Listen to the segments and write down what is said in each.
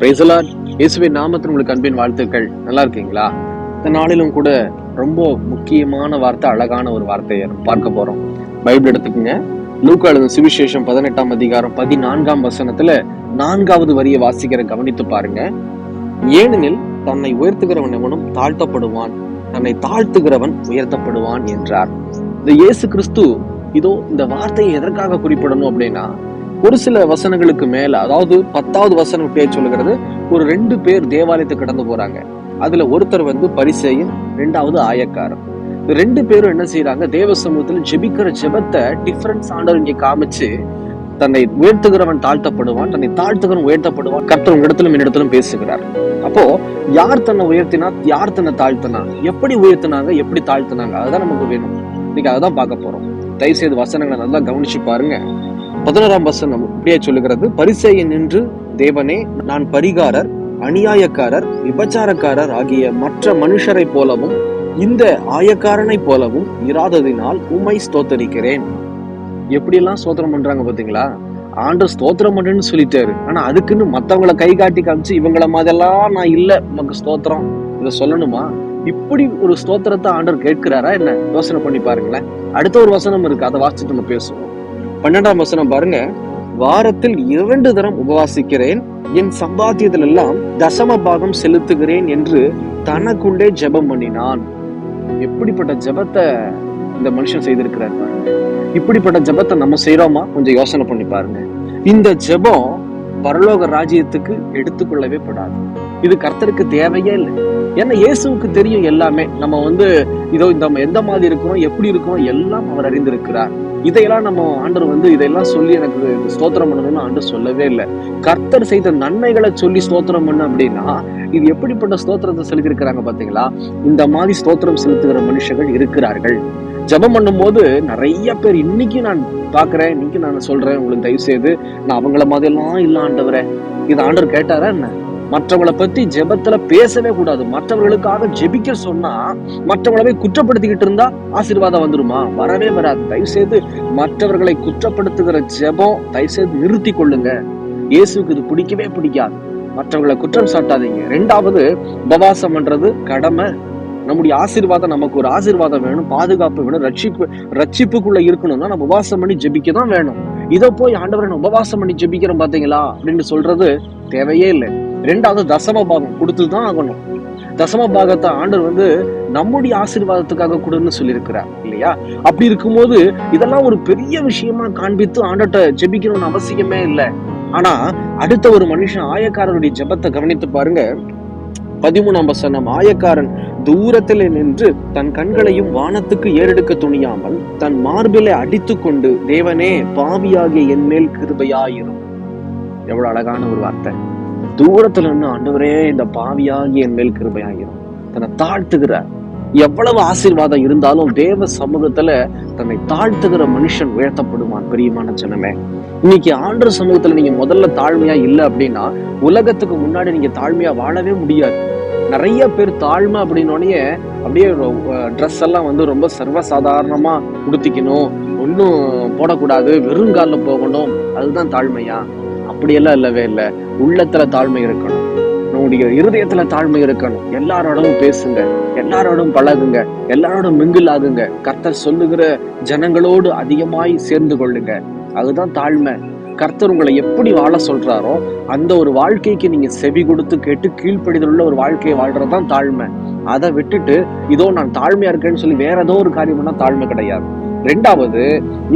Praise the Lord இயேசுவின் நாமத்தில் உங்களுக்கு அன்பின் வாழ்த்துக்கள். நல்லா இருக்கீங்களா? இந்த நாளிலும் கூட ரொம்ப முக்கியமான வார்த்தை அழகான ஒரு வார்த்தையை பார்க்க போறோம். பைபிள் எடுத்துக்கோங்க. லூக்கா எழுதும் சுவிசேஷம் பதினெட்டாம் அதிகாரம் பதினான்காம் வசனத்துல நான்காவது வரியை வாசிக்கிற கவனித்து பாருங்க. ஏனெனில் தன்னை உயர்த்துகிறவன் எவனும் தாழ்த்தப்படுவான் தன்னை தாழ்த்துகிறவன் உயர்த்தப்படுவான் என்றார். இந்த இயேசு கிறிஸ்து இதோ இந்த வார்த்தையை எதற்காக குறிப்பிடணும் அப்படின்னா ஒரு சில வசனங்களுக்கு மேல அதாவது பத்தாவது வசனம் பேர் சொல்லுகிறது ஒரு ரெண்டு பேர் தேவாலயத்தை கடந்து போறாங்க. அதுல ஒருத்தர் வந்து பரிசையும் ரெண்டாவது ஆயக்காரன் ரெண்டு பேரும் என்ன செய்யறாங்க தேவ சமூகத்துல ஜெபிக்கிற ஜெபத்தை டிஃபரன்ஸ் ஆண்டவர் இங்க காமிச்சு தன்னை உயர்த்துகிறவன் தாழ்த்தப்படுவான் தன்னை தாழ்த்துகிறவன் உயர்த்தப்படுவான் கர்த்தர் உங்களிடத்திலும் என்னிடத்திலும் பேசுகிறார். அப்போ யார் தன்னை உயர்த்தினா யார் தன்னை தாழ்த்தினா எப்படி உயர்த்தினாங்க எப்படி தாழ்த்தினாங்க அதுதான் நமக்கு வேணும். இன்னைக்கு அதான் பார்க்க போறோம். தயவு செய்து வசனங்களை நல்லா கவனிச்சு பாருங்க. பதினோராம் வசனம் இப்படியே சொல்லுகிறது. பரிசேயன் நின்று தேவனே நான் பரிகாரர் அநியாயக்காரர் விபச்சாரக்காரர் ஆகிய மற்ற மனுஷரை போலவும் இந்த ஆயக்காரனை போலவும் இராததினால் உமை ஸ்தோத்தரிக்கிறேன். எப்படியெல்லாம் ஸ்தோத்திரம் பண்றாங்க பாத்தீங்களா ஆண்டு ஸ்தோத்திரம் பண்ணுன்னு சொல்லிட்டாரு. ஆனா அதுக்குன்னு மத்தவங்கள கை காட்டி காமிச்சு இவங்கள மாதிரிலாம் நான் இல்ல நமக்கு ஸ்தோத்திரம். இதை சொல்லணுமா? இப்படி ஒரு ஸ்தோத்திரத்தை ஆண்டர் கேட்கிறாரா என்ன? யோசனை பண்ணி பாருங்களேன். அடுத்த ஒரு வசனம் இருக்கு அதை வாசிச்சுட்டு நம்ம பேசுவோம். பன்னெண்டாம் வசனம் பாருங்க. வாரத்தில் இரண்டு தரம் உபவாசிக்கிறேன். என் சம்பாத்தியத்தில் எல்லாம் தசம பாகம் செலுத்துகிறேன் என்று தனக்குள்ளே ஜெபம் பண்ணினான். எப்படிப்பட்ட ஜெபத்தை இந்த மனுஷன் செய்திருக்கிறார் இப்படிப்பட்ட ஜெபத்தை நம்ம செய்யறோமா கொஞ்சம் யோசனை பண்ணி பாருங்க. இந்த ஜெபம் பரலோக ராஜ்யத்துக்கு எடுத்துக்கொள்ளவே படாது. இது கர்த்தருக்கு தேவையே இல்லை. ஏன்னா இயேசுவுக்கு தெரியும் எல்லாமே. நம்ம வந்து இதோ இந்த எந்த மாதிரி இருக்கிறோம்? எப்படி இருக்கிறோம்? எல்லாம் அவர் அறிந்திருக்கிறார். இதையெல்லாம் நம்ம ஆண்டர் வந்து இதையெல்லாம் சொல்லி எனக்கு ஸ்தோத்திரம் பண்ணணும்னு ஆண்டர் சொல்லவே இல்லை. கர்த்தர் செய்த நன்மைகளை சொல்லி ஸ்தோத்திரம் பண்ண அப்படின்னா இது எப்படிப்பட்ட ஸ்தோத்திரத்தை செலுத்திருக்கிறாங்க பாத்தீங்களா இந்த மாதிரி ஸ்தோத்திரம் செலுத்துகிற மனுஷர்கள் இருக்கிறார்கள். ஜெபம் பண்ணும்போது நிறைய பேர் இன்னைக்கு நான் பாக்குறேன் இன்னைக்கு நான் சொல்றேன் உங்களுக்கு தயவு செய்து நான் அவங்கள மாதிரிலாம் இல்ல ஆண்டவரே. இது ஆண்டர் கேட்டாரா என்ன? மற்றவங்களை பத்தி ஜெபத்துல பேசவே கூடாது. மற்றவர்களுக்காக ஜெபிக்க சொன்னா மற்றவங்களை குற்றப்படுத்திக்கிட்டு இருந்தா ஆசீர்வாதம் வந்துருமா? வரவே வராது. தயவு செய்து மற்றவர்களை குற்றப்படுத்துகிற ஜெபம் தயவு செய்து நிறுத்தி கொள்ளுங்க. இயேசுக்கு இது பிடிக்கவே பிடிக்காது. மற்றவங்களை குற்றம் சாட்டாதீங்க. ரெண்டாவது உபவாசம் பண்றது கடமை. நம்முடைய ஆசீர்வாதம் நமக்கு ஒரு ஆசீர்வாதம் வேணும். பாதுகாப்பு வேணும். ரட்சிப்பு ரட்சிப்புக்குள்ள இருக்கணும்னா நம்ம உபவாசம் பண்ணி ஜெபிக்க தான் வேணும். இதை போய் ஆண்டவரை உபவாசம் பண்ணி ஜெபிக்கிறோம் பாத்தீங்களா? அப்படின்னு சொல்றது தேவையே இல்லை. ரெண்டாவது தசம பாகம் கொடுத்து தான் ஆகணும். தசம பாகத்தை ஆண்டவர் வந்து நம்முடைய ஆசீர்வாதத்துக்காக கொடுன்னு சொல்லியிருக்கிறார் இல்லையா? அப்படி இருக்கும்போது இதெல்லாம் ஒரு பெரிய விஷயமா காண்பித்து ஆண்டட்ட ஜெபிக்கணும்னு அவசியமே இல்லை. ஆனா அடுத்த ஒரு மனுஷன் ஆயக்காரருடைய ஜெபத்தை கவனித்து பாருங்க. பதிமூணாம் வசனம் ஆயக்காரன் தூரத்தில் நின்று தன் கண்களையும் வானத்துக்கு ஏறெடுக்க துணியாமல் தன் மார்பிலை அடித்துக்கொண்டு தேவனே பாவியாகிய என் மேல் கிருபையாயிரும். எவ்வளவு அழகான ஒரு வார்த்தை. தூரத்துல இருந்து ஆண்டவரே இந்த பாவியாகி என் மேல் கிருபையாயிரும். தன்னை தாழ்த்துகிறார் எவ்வளவு ஆசீர்வாதம் இருந்தாலும் தேவ சமூகத்துல தன்னை தாழ்த்துகிற மனுஷன் உயர்த்தப்படுவான் பிரியமான ஜனமே. இன்னைக்கு ஆண்டு சமூகத்துல நீங்க முதல்ல தாழ்மையா இல்லை அப்படின்னா உலகத்துக்கு முன்னாடி நீங்க தாழ்மையா வாழவே முடியாது. நிறைய பேர் தாழ்மை அப்படின்னோடனே அப்படியே ட்ரெஸ் எல்லாம் வந்து ரொம்ப சர்வசாதாரணமா உடுத்திக்கணும். ஒன்றும் போடக்கூடாது. வெறுங்காலில் போகணும். அதுதான் தாழ்மையா? அப்படியெல்லாம் இல்லவே இல்லை. உள்ளத்துல தாழ்மை இருக்கணும். நம்முடைய இருதயத்துல தாழ்மை இருக்கணும். எல்லாரோடவும் பேசுங்க. எல்லாரோடும் பழகுங்க. எல்லாரோடும் மிங்கில் ஆகுங்க கர்த்தர் சொல்லுகிற ஜனங்களோடு அதிகமாய் சேர்ந்து கொள்ளுங்க. அதுதான் தாழ்மை. கர்த்தர் உங்களை எப்படி வாழ சொல்றாரோ அந்த ஒரு வாழ்க்கைக்கு நீங்க செவி கொடுத்து கேட்டு கீழ்ப்படிதல் உள்ள ஒரு வாழ்க்கையை வாழ்றதுதான் தாழ்மை. அதை விட்டுட்டு இதோ நான் தாழ்மையா இருக்கேன்னு சொல்லி வேற ஏதோ ஒரு காரியம்னா தாழ்மை கிடையாது. ரெண்டாவது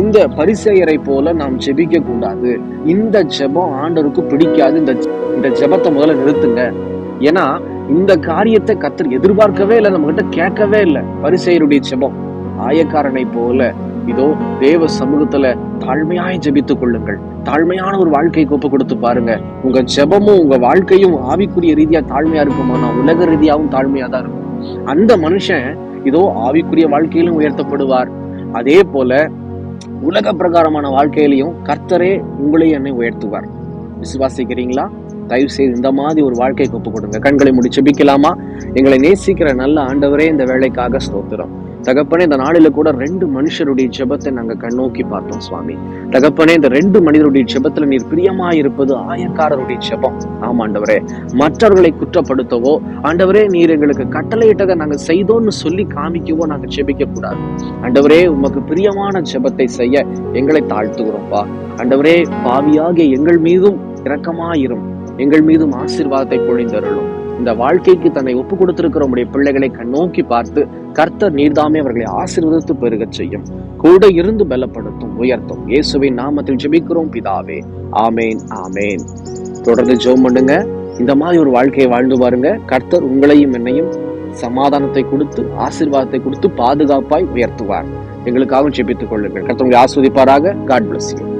இந்த பரிசெயரை போல நாம் ஜெபிக்க கூடாது. இந்த ஜெபம் ஆண்டவருக்கு பிடிக்காது. இந்த இந்த ஜெபத்தை முதல்ல நிறுத்துங்க. ஏன்னா இந்த காரியத்தை கத்தர் எதிர்பார்க்கவே இல்லை நம்ம கிட்ட கேட்கவே இல்லை. பரிசெயருடைய ஜெபம். ஆயக்காரனை போல இதோ தேவ சமூகத்துல தாழ்மையாய் ஜெபித்துக் கொள்ளுங்கள். தாழ்மையான ஒரு வாழ்க்கைக்கு ஒப்பு கொடுத்து பாருங்க. உங்க ஜெபமும் உங்க வாழ்க்கையும் ஆவிக்குரிய ரீதியா தாழ்மையா இருக்குமானா? உலக ரீதியாவும் தாழ்மையா தான் இருக்கும். அந்த மனுஷன் இதோ ஆவிக்குரிய வாழ்க்கையிலும் உயர்த்தப்படுவார். அதே போல உலக பிரகாரமான வாழ்க்கையிலையும் கர்த்தரே உங்களையும் என்னை உயர்த்துவார். விசுவாசிக்கிறீங்களா? தயவு செய்து இந்த மாதிரி ஒரு வாழ்க்கைக்கு ஒப்பு கொடுங்க. கண்களை முடி பிக்கலாமா எங்களை நேசிக்கிற நல்ல ஆண்டவரே இந்த வேலைக்காக ஸ்தோத்திரம். தகப்பனே இந்த நாளில கூட ரெண்டு மனுஷருடைய ஜெபத்தை நாங்க கண்ணோக்கி பார்த்தோம் சுவாமி. தகப்பனே இந்த ரெண்டு மனிதருடைய ஜெபத்துல நீர் பிரியமா இருப்பது ஆயக்காரருடைய ஜெபம் ஆமாண்டவரே மற்றவர்களை குற்றப்படுத்தவோ ஆண்டவரே நீர் எங்களுக்கு கட்டளையிட்டதை நாங்க செய்தோம்னு சொல்லி காமிக்கவோ நாங்க ஜெபிக்க கூடாது ஆண்டவரே உமக்கு பிரியமான ஜெபத்தை செய்ய எங்களை தாழ்த்துகிறோம்ப்பா ஆண்டவரே பாவியாகிய எங்கள் மீதும் இரக்கமாயிரும். எங்கள் மீதும் ஆசிர்வாதத்தை பொழிந்தருளும். இந்த வாழ்க்கைக்கு தன்னை ஒப்பு கொடுத்திருக்கிற உடைய பிள்ளைகளை கண்ணோக்கி பார்த்து கர்த்தர் நீர்தாமே அவர்களை ஆசீர்வதித்து பெருகச் செய்யும். கூட இருந்து பலப்படுத்தும் உயர்த்தும். இயேசுவின் நாமத்தில் ஜெபிக்கிறோம் பிதாவே. ஆமேன் ஆமேன். தொடர்ந்து ஜெபம் பண்ணுங்க. இந்த மாதிரி ஒரு வாழ்க்கையை வாழ்ந்து பாருங்க. கர்த்தர் உங்களையும் என்னையும் சமாதானத்தை கொடுத்து ஆசீர்வாதத்தை கொடுத்து பாதுகாப்பாய் உயர்த்துவார். எங்களுக்காகவும் ஜெபித்துக் கொள்ளுங்கள். கர்த்தர் உங்களை ஆஸ்வதிப்பாராக காட் பிளஸ் யூ